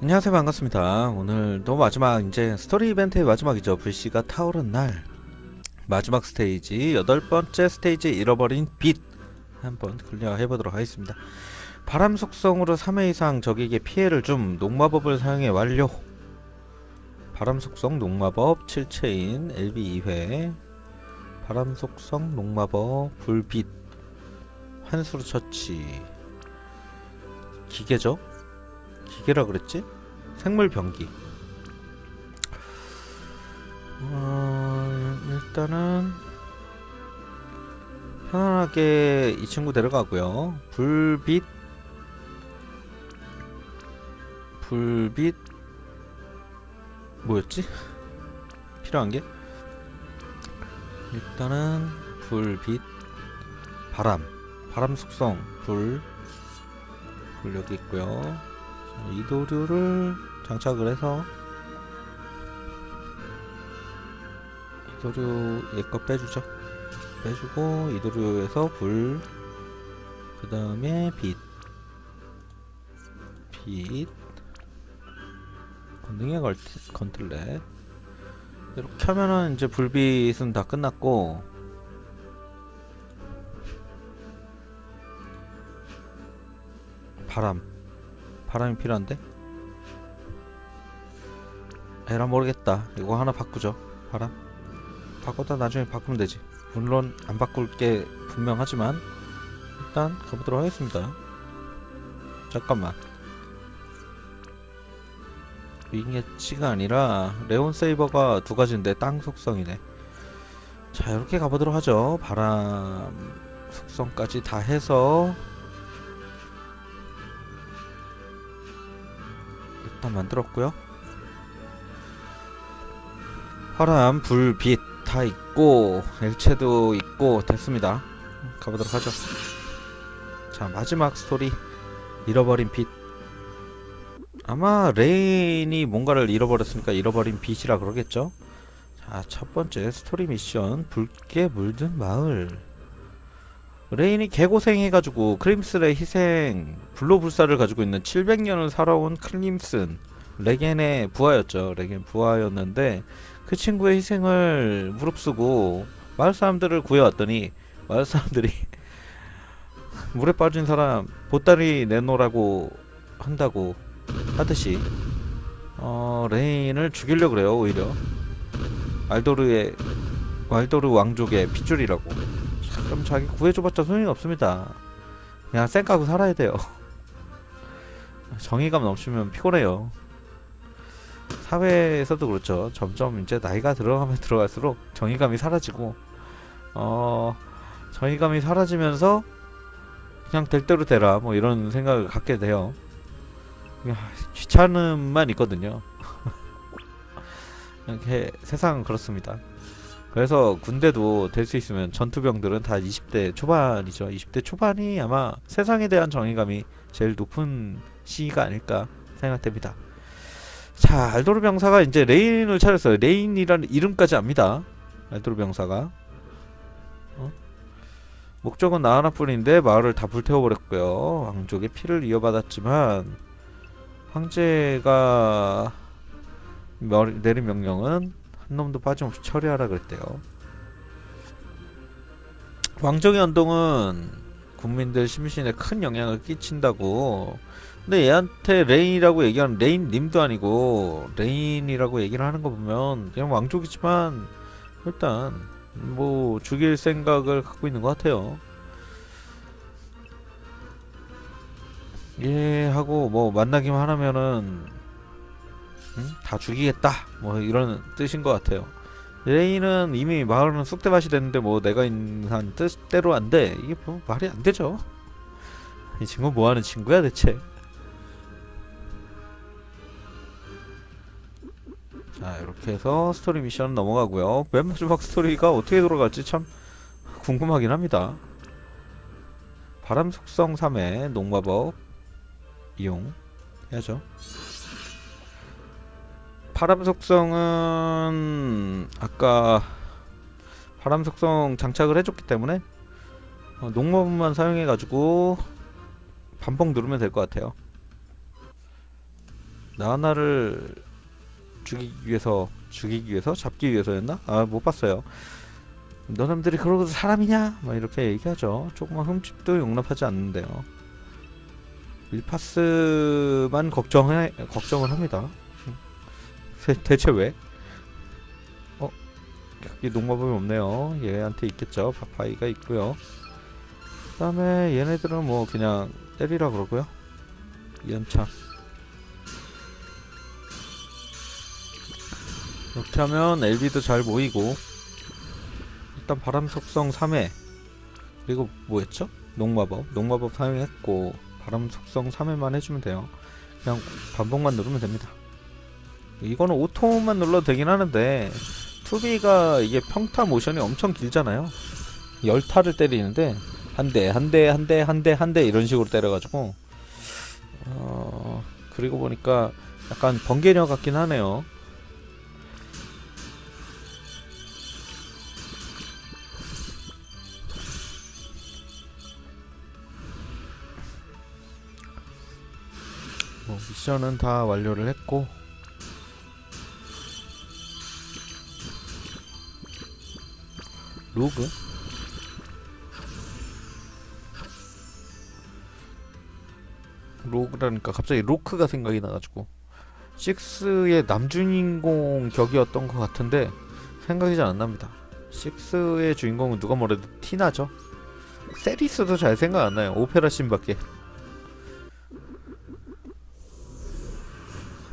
안녕하세요. 반갑습니다. 오늘도 마지막 이제 스토리 이벤트의 마지막이죠. 불씨가 타오른 날. 마지막 스테이지 여덟 번째 스테이지 잃어버린 빛. 한번 클리어 해보도록 하겠습니다. 바람 속성으로 3회 이상 적에게 피해를 줌 녹마법을 사용해 완료. 바람 속성 녹마법 7체인 LB 2회. 바람 속성 녹마법 불빛. 환수로 처치. 기계죠 기계라 그랬지? 생물 병기. 어, 일단은 편안하게 이 친구 데려가고요. 불빛 불빛 뭐였지? 필요한 게 일단은 불빛 바람 바람 속성 불 불 여기 있고요. 자, 이도류를 장착을 해서 이도류 얘거 빼주죠. 빼주고 이도류에서 불, 그 다음에 빛, 빛, 건능의 걸- 건틀렛. 이렇게 하면은 이제 불빛은 다 끝났고 바람 바람이 필요한데? 에라 모르겠다. 이거 하나 바꾸죠. 바람? 바꿨다 나중에 바꾸면 되지. 물론 안 바꿀 게 분명하지만 일단 가보도록 하겠습니다. 잠깐만. 윙엣치가 아니라 레온 세이버가 두 가지인데 땅 속성이네. 자 이렇게 가보도록 하죠. 바람 속성까지 다 해서 일단 만들었고요. 바람, 불, 빛 다 있고 일체도 있고 됐습니다. 가보도록 하죠. 자 마지막 스토리 잃어버린 빛. 아마 레인이 뭔가를 잃어버렸으니까 잃어버린 빛이라 그러겠죠. 자 첫 번째 스토리 미션 붉게 물든 마을. 레인이 개고생해가지고 크림슨의 희생 불로불사를 가지고 있는 700년을 살아온 크림슨 레겐의 부하였죠. 레겐 부하였는데 그 친구의 희생을 무릅쓰고 마을 사람들을 구해왔더니 마을 사람들이 물에 빠진 사람 보따리 내놓으라고 한다고 하듯이 어 레인을 죽이려 그래요 오히려 알도르의 알도르 왕족의 핏줄이라고 그럼 자기 구해줘봤자 소용이 없습니다. 그냥 쌩 까고 살아야 돼요. 정의감 넘치면 피곤해요. 사회에서도 그렇죠. 점점 이제 나이가 들어가면 들어갈수록 정의감이 사라지고, 어, 정의감이 사라지면서 그냥 될 대로 되라 뭐 이런 생각을 갖게 돼요. 귀찮음만 있거든요. 이렇게 세상은 그렇습니다. 그래서 군대도 될 수 있으면 전투병들은 다 20대 초반이죠. 20대 초반이 아마 세상에 대한 정의감이 제일 높은 시기가 아닐까 생각됩니다. 자, 알도르 병사가 이제 레인을 차렸어요. 레인이라는 이름까지 압니다. 알도르 병사가. 어? 목적은 나 하나뿐인데 마을을 다 불태워버렸고요. 왕족의 피를 이어받았지만 황제가 멸- 내린 명령은 한 놈도 빠짐없이 처리하라 그랬대요. 왕정의 운동은 국민들 심신에 큰 영향을 끼친다고. 근데 얘한테 레인이라고 얘기하는 레인 님도 아니고 레인이라고 얘기를 하는 거 보면 그냥 왕족이지만 일단 뭐 죽일 생각을 갖고 있는 것 같아요. 예 하고 뭐 만나기만 하면은 응? 다 죽이겠다 뭐 이런 뜻인 것 같아요. 레인은 이미 마을은 쑥대밭이 됐는데 뭐 내가 있는 한 뜻대로 안 돼. 이게 뭐 말이 안 되죠. 이 친구 뭐 하는 친구야 대체? 자 이렇게 해서 스토리 미션 넘어가고요. 맨 마지막 스토리가 어떻게 돌아갈지 참 궁금하긴 합니다. 바람 속성 3회 농마법 이용 해야죠. 바람 속성은 아까 바람 속성 장착을 해줬기 때문에 어, 농마법만 사용해가지고 반복 누르면 될 것 같아요. 나나를 죽이기 위해서 죽이기 위해서 잡기 위해서였나? 아 못 봤어요. 너놈들이 그러고 사람이냐? 막 이렇게 얘기하죠. 조그만 흠집도 용납하지 않는데요. 밀파스만 걱정해 걱정을 합니다. 대, 대체 왜? 어 여기 농마법이 없네요. 얘한테 있겠죠. 파파이가 있고요. 그 다음에 얘네들은 뭐 그냥 때리라 그러고요. 연차. 이렇게 하면 LB도 잘 모이고 일단 바람 속성 3회 그리고 뭐였죠? 농마법 농마법 사용했고 바람 속성 3회만 해주면 돼요 그냥 반복만 누르면 됩니다 이거는 오토만 눌러도 되긴 하는데 투비가 이게 평타 모션이 엄청 길잖아요. 열타를 때리는데 한 대 한 대 한 대 한 대 한 대 이런 식으로 때려가지고 어 그리고 보니까 약간 번개녀 같긴 하네요. 뭐 미션은 다 완료를 했고 로그? 로그라니까 갑자기 로크가 생각이 나가지고. 6의 남주인공 격이었던 것 같은데 생각이 잘 안 납니다. 6의 주인공은 누가 뭐래도 티나죠? 세리스도 잘 생각 안 나요. 오페라 씬밖에.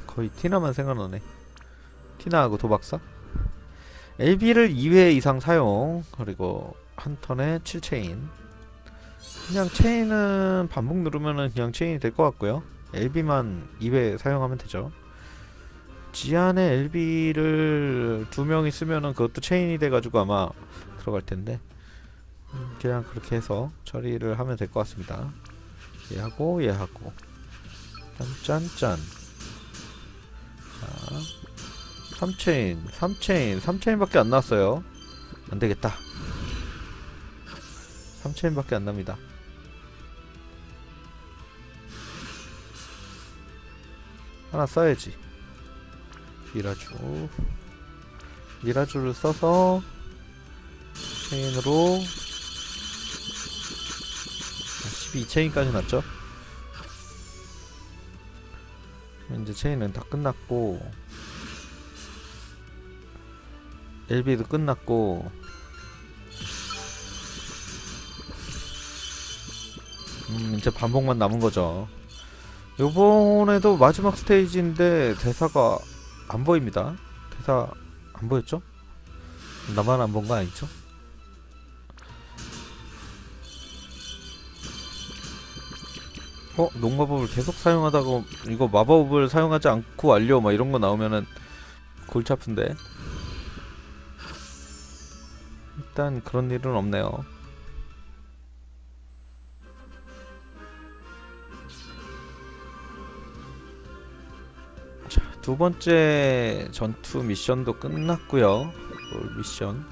거의 티나만 생각나네. 티나하고 도박사. LB를 2회 이상 사용. 그리고 한 턴에 7체인. 그냥 체인은 반복 누르면은 그냥 체인이 될 것 같고요. LB만 2회 사용하면 되죠. 지안에 LB를 두 명이 쓰면은 그것도 체인이 돼가지고 아마 들어갈 텐데 음, 그냥 그렇게 해서 처리를 하면 될 것 같습니다. 얘하고 얘하고 짠짠짠. 자, 3체인, 3체인, 3체인밖에 안 나왔어요. 안 되겠다. 3체인밖에 안 납니다. 하나 써야지. 미라주. 미라주를 써서 체인으로 12체인까지 났죠? 이제 체인은 다 끝났고 LB도 끝났고 음 이제 반복만 남은 거죠 요번에도 마지막 스테이지인데 대사가 안 보입니다 대사 안 보였죠? 나만 안 본 거 아니죠? 어? 농마법을 계속 사용하다가 이거 마법을 사용하지 않고 완료 막 이런 거 나오면은 골치 아픈데 일단 그런 일은 없네요. 자, 두 번째 전투 미션도 끝났고요. 롤 미션.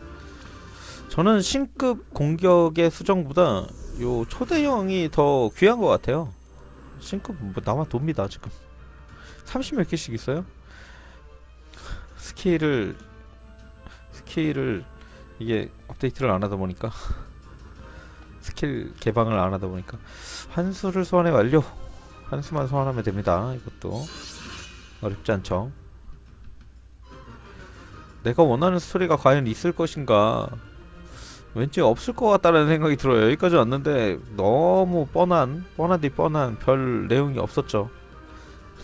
저는 신급 공격의 수정보다 요 초대형이 더 귀한 것 같아요. 신급 뭐 나만 돕니다 지금. 30몇 개씩 있어요? 스케일을 스케일을 이게 업데이트를 안 하다 보니까 스킬 개방을 안 하다 보니까 한 수를 소환해 완료 한 수만 소환하면 됩니다 이것도 어렵지 않죠 내가 원하는 스토리가 과연 있을 것인가 왠지 없을 것 같다는 생각이 들어요. 여기까지 왔는데 너무 뻔한, 뻔하디 뻔한 별 내용이 없었죠.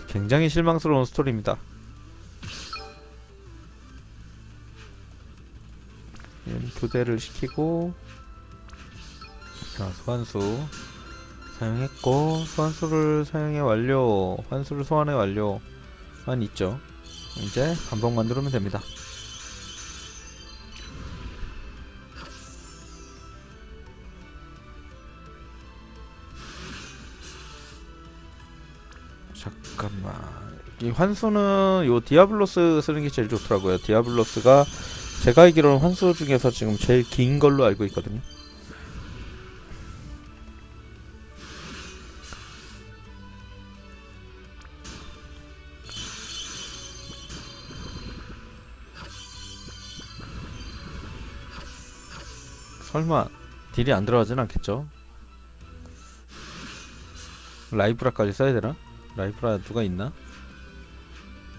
굉장히 실망스러운 스토리입니다. 교대를 시키고 자, 소환수 사용했고 소환수를 사용해 완료 환수를 소환해 완료만 있죠. 이제 반복 만들면 됩니다. 잠깐만 이 환수는 요 디아블로스 쓰는 게 제일 좋더라고요 디아블로스가 제가 알기로는 환수 중에서 지금 제일 긴 걸로 알고 있거든요. 설마 딜이 안 들어가진 않겠죠? 라이브라까지 써야 되나? 라이브라 누가 있나?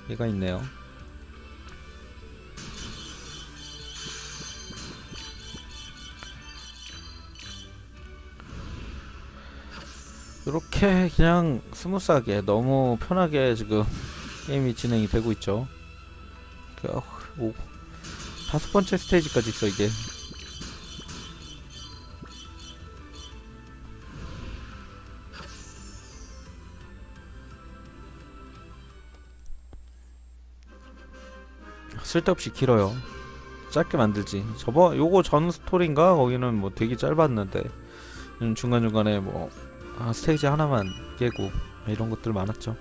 얘가 있네요. 이렇게 그냥 스무스하게 너무 편하게 지금 게임이 진행이 되고 있죠. 그, 어, 오, 다섯 번째 스테이지까지 있어 이게. 쓸데없이 길어요. 짧게 만들지. 저번 요거 전 스토리인가 거기는 뭐 되게 짧았는데 중간 중간에 뭐 아, 스테이지 하나만 깨고 이런 것들 많았죠.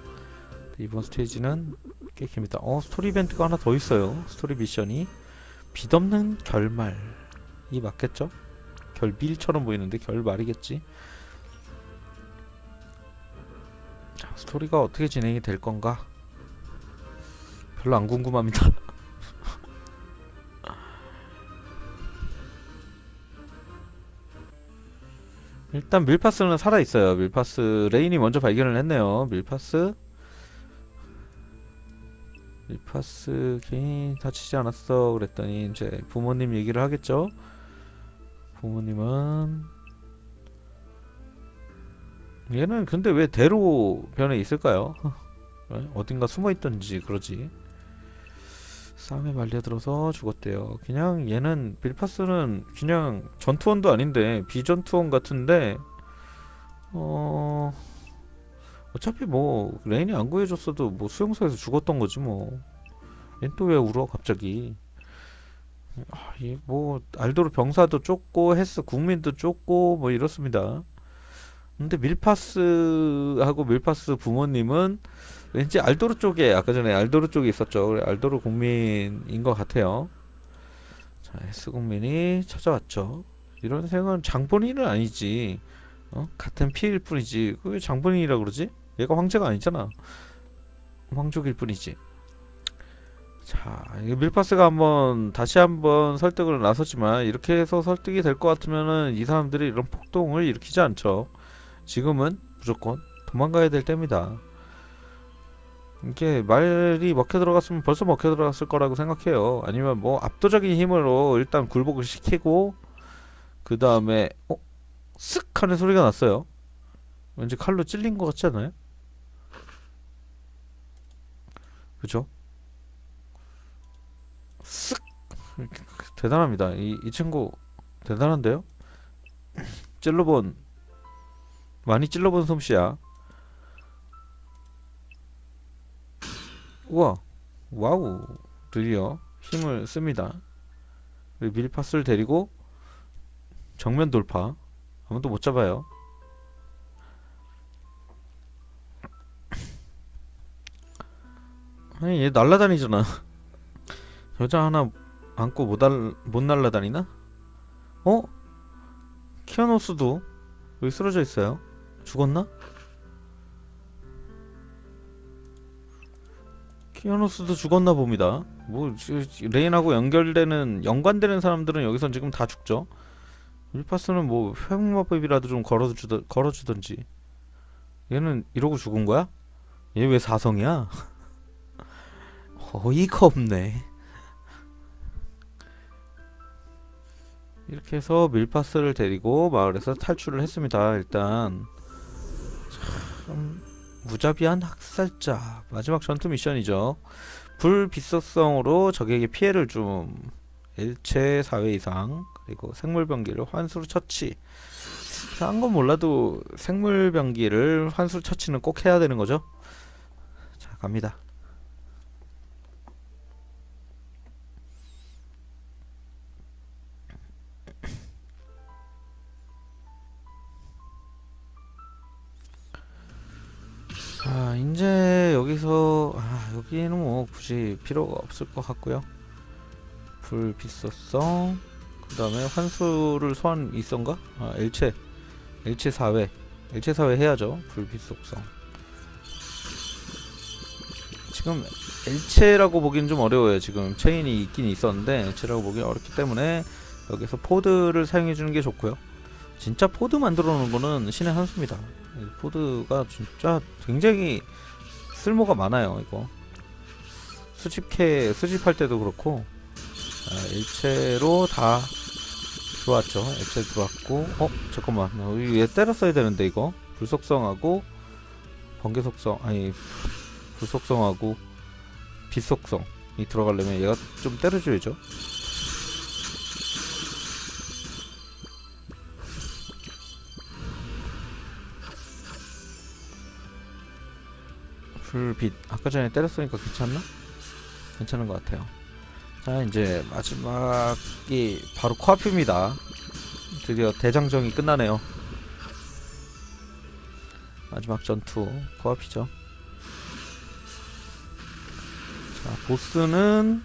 이번 스테이지는 꽤 깁니다. 어 스토리 이벤트가 하나 더 있어요. 스토리 미션이 빛없는 결말이 맞겠죠? 결빌처럼 보이는데 결말이겠지. 자, 스토리가 어떻게 진행이 될 건가? 별로 안 궁금합니다. 일단 밀파스는 살아 있어요. 밀파스 레인이 먼저 발견을 했네요. 밀파스 밀파스 개인 다치지 않았어. 그랬더니 이제 부모님 얘기를 하겠죠. 부모님은 얘는 근데 왜 대로 변에 있을까요? 왜? 어딘가 숨어 있던지 그러지. 싸움에 말려들어서 죽었대요. 그냥 얘는 빌파스는 그냥 전투원도 아닌데 비전투원 같은데 어 어차피 뭐 레인이 안 구해줬어도 뭐 수용소에서 죽었던 거지 뭐. 얜또왜 울어 갑자기? 아, 이뭐 알도르 병사도 쫓고 헬스 국민도 쫓고 뭐 이렇습니다. 근데 밀파스하고 밀파스 부모님은 왠지 알도르 쪽에 아까 전에 알도르 쪽에 있었죠. 알도르 국민인 것 같아요. 자, S 국민이 찾아왔죠. 이런 생각은 장본인은 아니지. 어? 같은 피일 뿐이지. 그왜 장본인이라 그러지? 얘가 황제가 아니잖아. 황족일 뿐이지. 자, 이 밀파스가 한번 다시 한번 설득을 나섰지만 이렇게 해서 설득이 될 것 같으면은 이 사람들이 이런 폭동을 일으키지 않죠. 지금은 무조건 도망가야 될 때입니다. 이게 말이 먹혀 들어갔으면 벌써 먹혀 들어갔을 거라고 생각해요. 아니면 뭐 압도적인 힘으로 일단 굴복을 시키고 그 다음에 어? 쓱 하는 소리가 났어요. 왠지 칼로 찔린 것 같지 않아요? 그죠? 쓱 대단합니다. 이, 이 친구 대단한데요? 찔러본 많이 찔러본 솜씨야. 우와 와우 드디어 힘을 씁니다 그리고 밀파스를 데리고 정면 돌파 아무도 못 잡아요 아니 얘 날라다니잖아 여자 하나 안고 못, 날, 못 날라다니나? 어? 키아노스도 여기 쓰러져 있어요 죽었나? 키아노스도 죽었나 봅니다. 뭐 레인하고 연결되는 연관되는 사람들은 여기선 지금 다 죽죠. 밀파스는 뭐 회복마법이라도 좀 걸어주던 걸어주던지. 얘는 이러고 죽은 거야? 얘 왜 사성이야? 어이가 없네. 이렇게 해서 밀파스를 데리고 마을에서 탈출을 했습니다. 일단 참 무자비한 학살자 마지막 전투 미션이죠. 불비속성으로 적에게 피해를 좀 일체 4회 이상 그리고 생물병기를 환수로 처치 한 건 몰라도 생물병기를 환수로 처치는 꼭 해야 되는 거죠. 자 갑니다. 여기서 아 여기는 뭐 굳이 필요가 없을 것 같고요 불비소성 그 다음에 환수를 소환 있던가? 아 일체 일체 4회 일체 4회 해야죠 불비속성 지금 일체라고 보기는 좀 어려워요 지금 체인이 있긴 있었는데 일체라고 보기 어렵기 때문에 여기서 포드를 사용해 주는 게 좋고요. 진짜 포드 만들어 놓은 거는 신의 한 수입니다. 이 포드가 진짜 굉장히 쓸모가 많아요. 이거 수집캐 수집할 때도 그렇고 아, 일체로 다 들어왔죠. 일체 들어왔고 어 잠깐만 어, 이얘 때렸어야 되는데 이거 불속성하고 번개 속성 아니 불속성하고 빛 속성이 들어가려면 얘가 좀 때려줘야죠. 불빛 아까 전에 때렸으니까 괜찮나? 괜찮은 것 같아요. 자 이제 마지막이 바로 코앞입니다. 드디어 대장정이 끝나네요. 마지막 전투 코앞이죠. 자 보스는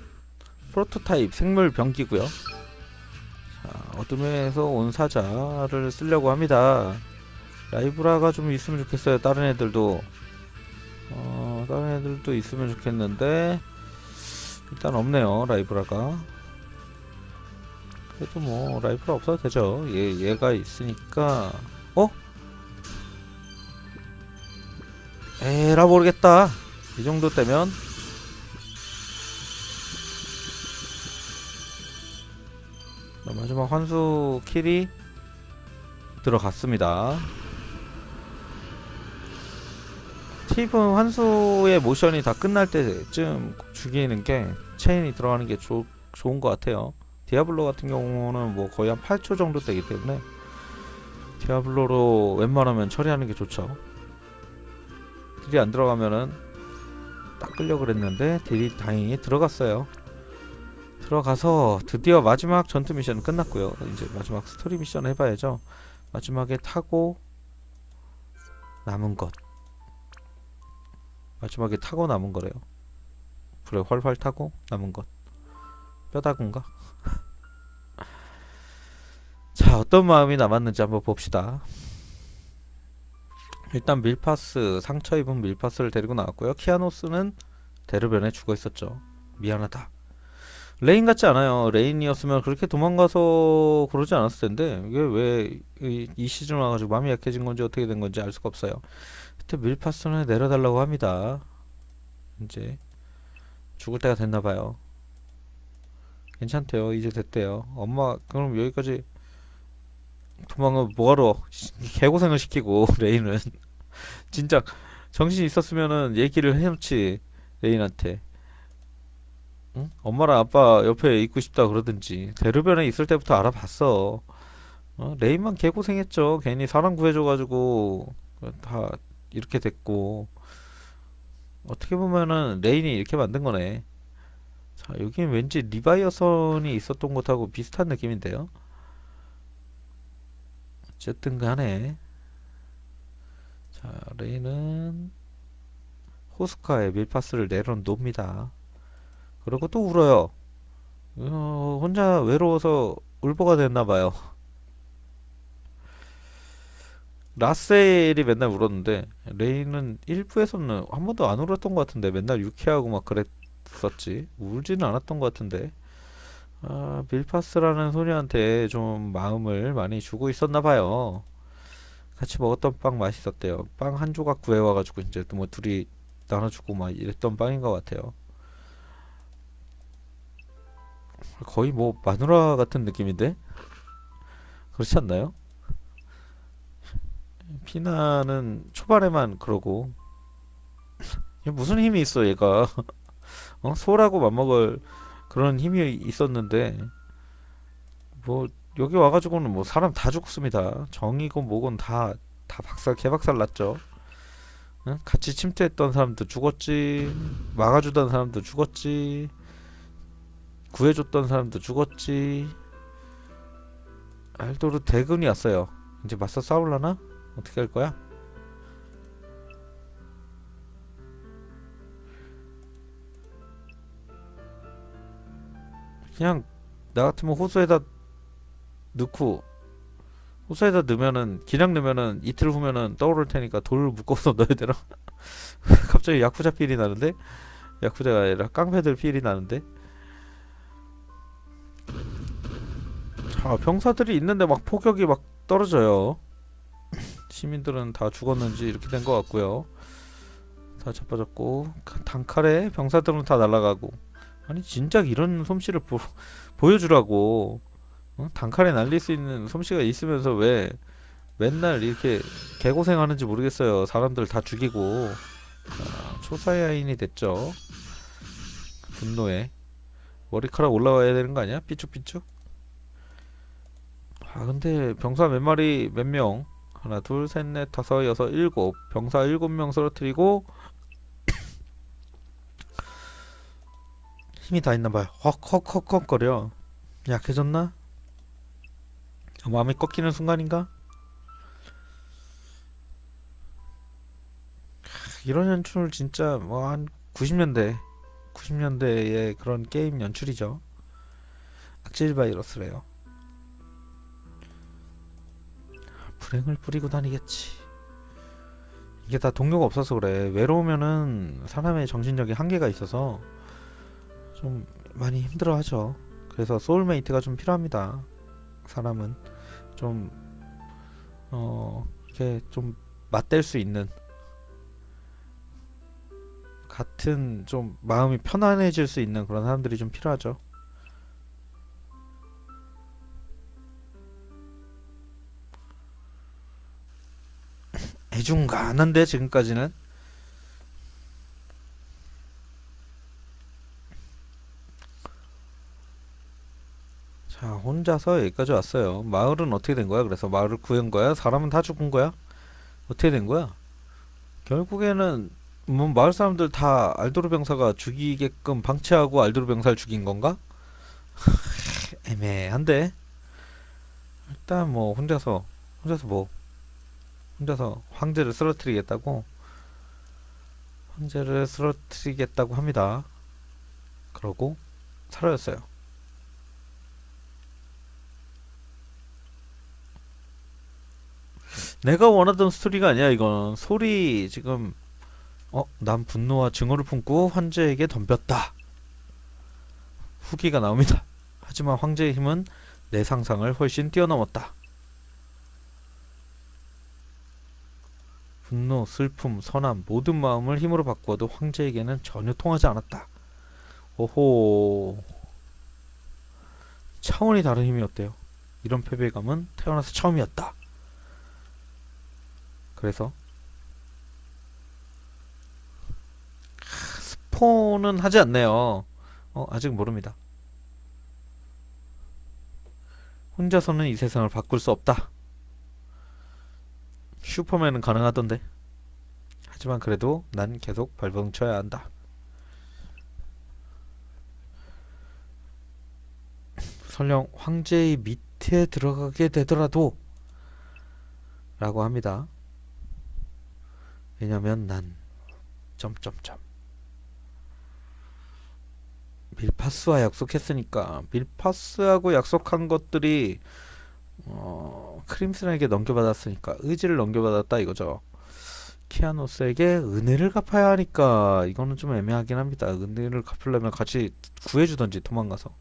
프로토타입 생물 병기고요. 자 어둠에서 온 사자를 쓰려고 합니다. 라이브라가 좀 있으면 좋겠어요. 다른 애들도 어 다른 애들도 있으면 좋겠는데 일단 없네요 라이브라가. 그래도 뭐 라이브라 없어도 되죠. 얘, 얘가 있으니까. 어? 에라 모르겠다. 이 정도 되면. 자, 마지막 환수 킬이 들어갔습니다 팁은 환수의 모션이 다 끝날 때쯤 죽이는 게 체인이 들어가는 게 좋, 좋은 것 같아요. 디아블로 같은 경우는 뭐 거의 한 8초 정도 되기 때문에 디아블로로 웬만하면 처리하는 게 좋죠. 딜이 안 들어가면은 딱 끌려 그랬는데 딜이 다행히 들어갔어요. 들어가서 드디어 마지막 전투 미션 끝났고요. 이제 마지막 스토리 미션 해봐야죠. 마지막에 타고 남은 것. 마지막에 타고 남은 거래요. 불에 활활 타고 남은 것. 뼈다군가? 자, 어떤 마음이 남았는지 한번 봅시다. 일단 밀파스, 상처 입은 밀파스를 데리고 나왔고요. 키아노스는 대르변에 죽어 있었죠. 미안하다. 레인 같지 않아요. 레인이었으면 그렇게 도망가서 그러지 않았을 텐데 이게 왜 이 시즌 와가지고 마음이 약해진 건지 어떻게 된 건지 알 수가 없어요. 하여튼 밀파스는 내려달라고 합니다. 이제 죽을 때가 됐나 봐요. 괜찮대요. 이제 됐대요. 엄마 그럼 여기까지 도망을 뭐하러 개고생을 시키고 레인은 진짜 정신 있었으면은 얘기를 해놓지 레인한테 응? 엄마랑 아빠 옆에 있고 싶다 그러든지 대르변에 있을 때부터 알아봤어 어? 레인만 개고생했죠 괜히 사람 구해줘가지고 다 이렇게 됐고 어떻게 보면은 레인이 이렇게 만든 거네. 자 여기는 왠지 리바이어선이 있었던 것하고 비슷한 느낌인데요. 어쨌든 간에 자 레인은 호스카에 밀파스를 내려놓습니다. 그리고 또 울어요. 어, 혼자 외로워서 울보가 됐나봐요 라셀이 맨날 울었는데 레이는 1부에서는 한 번도 안 울었던 것 같은데 맨날 유쾌하고 막 그랬었지. 울지는 않았던 것 같은데. 아, 밀파스라는 소녀한테 좀 마음을 많이 주고 있었나 봐요. 같이 먹었던 빵 맛있었대요. 빵 한 조각 구해와가지고 이제 뭐 둘이 나눠주고 막 이랬던 빵인 것 같아요. 거의 뭐 마누라 같은 느낌인데? 그렇지 않나요? 피나는 초반에만 그러고. 얘 무슨 힘이 있어 얘가? 어? 소라고 맞먹을 그런 힘이 있었는데. 뭐 여기 와가지고는 뭐 사람 다 죽습니다. 정이고 뭐건 다다 박살 개박살 났죠. 응? 같이 침투했던 사람도 죽었지. 막아주던 사람도 죽었지. 구해줬던 사람도 죽었지. 알도르 대군이 왔어요. 이제 맞서 싸울라나? 어떻게 할 거야? 그냥 나 같으면 호수에다 넣고 호수에다 넣으면은 그냥 넣으면은 이틀 후면은 떠오를 테니까 돌을 묶어서 넣어야 되나? 갑자기 야쿠자 필이 나는데 야쿠자가 아니라 깡패들 필이 나는데 자자 병사들이 있는데 막 포격이 막 떨어져요 시민들은 다 죽었는지 이렇게 된 것 같고요. 다 자빠졌고 카- 단칼에 병사들은 다 날아가고. 아니 진작 이런 솜씨를 보, 보여주라고. 어? 단칼에 날릴 수 있는 솜씨가 있으면서 왜 맨날 이렇게 개고생하는지 모르겠어요. 사람들 다 죽이고. 자, 초사야인이 됐죠. 분노에. 머리카락 올라와야 되는 거 아니야? 삐쭉삐쭉 아 근데 병사 몇 마리 몇 명 하나 둘 셋 넷 다섯 여섯 일곱. 병사 일곱 명 쓰러뜨리고 힘이 다 있나 봐요. 헉헉헉헉 거려. 약해졌나? 마음이 꺾이는 순간인가? 크, 이런 연출 진짜 뭐 한 90년대 90년대의 그런 게임 연출이죠. 악질 바이러스래요 불행을 뿌리고 다니겠지. 이게 다 동료가 없어서 그래. 외로우면은 사람의 정신력에 한계가 있어서 좀 많이 힘들어하죠. 그래서 소울메이트가 좀 필요합니다. 사람은 좀 어, 이렇게 좀 맞댈 수 있는 같은 좀 마음이 편안해질 수 있는 그런 사람들이 좀 필요하죠. 애중간한데 지금까지는. 자 혼자서 여기까지 왔어요. 마을은 어떻게 된 거야? 그래서 마을을 구한 거야? 사람은 다 죽은 거야? 어떻게 된 거야? 결국에는 뭐 마을 사람들 다 알도르 병사가 죽이게끔 방치하고 알도르 병사를 죽인 건가? 애매한데. 일단 뭐 혼자서 혼자서 뭐 혼자서 황제를 쓰러뜨리겠다고? 황제를 쓰러뜨리겠다고 합니다. 그러고 사라졌어요. 내가 원하던 스토리가 아니야 이건. 소리 지금 어 난 분노와 증오를 품고 황제에게 덤볐다. 후기가 나옵니다. 하지만 황제의 힘은 내 상상을 훨씬 뛰어넘었다 분노, 슬픔, 선함 모든 마음을 힘으로 바꾸어도 황제에게는 전혀 통하지 않았다. 오호 차원이 다른 힘이었대요. 이런 패배감은 태어나서 처음이었다. 그래서 크, 스폰은 하지 않네요. 어, 아직 모릅니다. 혼자서는 이 세상을 바꿀 수 없다. 슈퍼맨은 가능하던데. 하지만 그래도 난 계속 발버둥 쳐야 한다. 설령 황제의 밑에 들어가게 되더라도 라고 합니다. 왜냐면 난 점점점 밀파스와 약속했으니까 밀파스하고 약속한 것들이 어, 크림슨에게 넘겨받았으니까 의지를 넘겨받았다 이거죠. 키아노스에게 은혜를 갚아야 하니까 이거는 좀 애매하긴 합니다. 은혜를 갚으려면 같이 구해주던지 도망가서.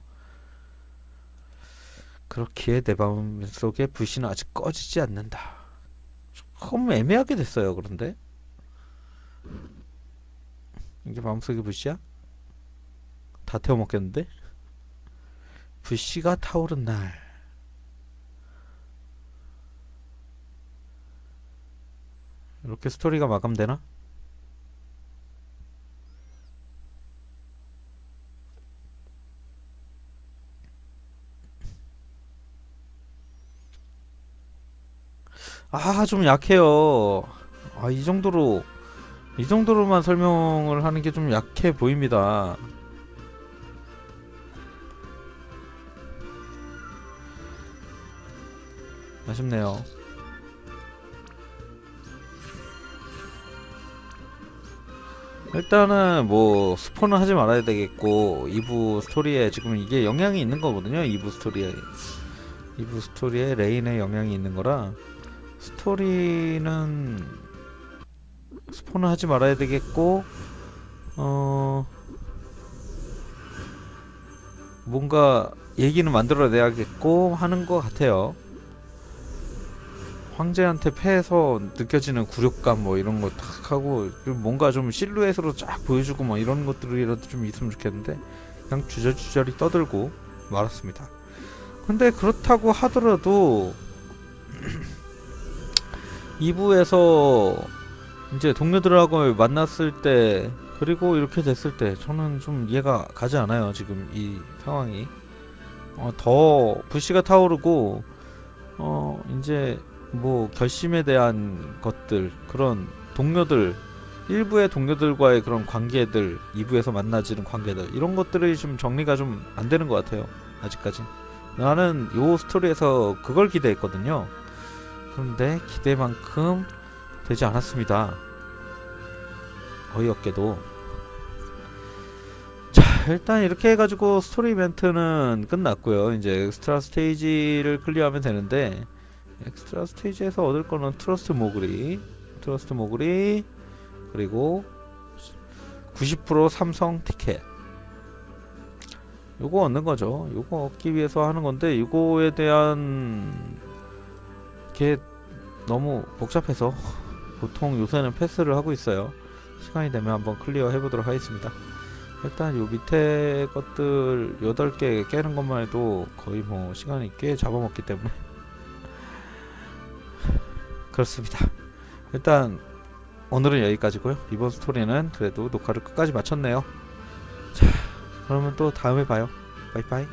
그렇기에 내 마음속에 불신은 아직 꺼지지 않는다. 조금 애매하게 됐어요. 그런데 이게 마음속에 불씨야? 다 태워 먹겠는데? 불씨가 타오른 날. 이렇게 스토리가 마감되나? 아, 좀 약해요. 아, 이 정도로, 이 정도로만 설명을 하는 게 좀 약해 보입니다. 아쉽네요. 일단은 뭐 스포는 하지 말아야 되겠고 2부 스토리에 지금 이게 영향이 있는 거거든요 2부 스토리에 2부 스토리에 레인의 영향이 있는 거라 스토리는 스포는 하지 말아야 되겠고 어 뭔가 얘기는 만들어내야겠고 하는 것 같아요. 황제한테 패해서 느껴지는 굴욕감 뭐 이런 거딱 하고 그리고 뭔가 좀 실루엣으로 쫙 보여주고 뭐 이런 것들이라도 좀 있으면 좋겠는데 그냥 주저주저리 떠들고 말았습니다. 근데 그렇다고 하더라도 2부에서 이제 동료들하고 만났을 때 그리고 이렇게 됐을 때 저는 좀 이해가 가지 않아요 지금 이 상황이 어, 더 부시가 타오르고 어 이제 뭐 결심에 대한 것들 그런 동료들 일부의 동료들과의 그런 관계들 2부에서 만나지는 관계들 이런 것들이 좀 정리가 좀 안 되는 것 같아요 아직까진. 나는 요 스토리에서 그걸 기대했거든요. 그런데 기대만큼 되지 않았습니다. 어이없게도. 자 일단 이렇게 해가지고 스토리 이벤트는 끝났고요. 이제 엑스트라 스테이지를 클리어하면 되는데 엑스트라 스테이지에서 얻을 거는 트러스트 모그리 트러스트 모그리 그리고 90% 삼성 티켓. 요거 얻는 거죠. 요거 얻기 위해서 하는 건데 요거에 대한 게 너무 복잡해서 보통 요새는 패스를 하고 있어요. 시간이 되면 한번 클리어 해보도록 하겠습니다. 일단 요 밑에 것들 8개 깨는 것만 해도 거의 뭐 시간이 꽤 잡아먹기 때문에 그렇습니다. 일단 오늘은 여기까지고요. 이번 스토리는 그래도 녹화를 끝까지 마쳤네요. 자 그러면 또 다음에 봐요. 바이바이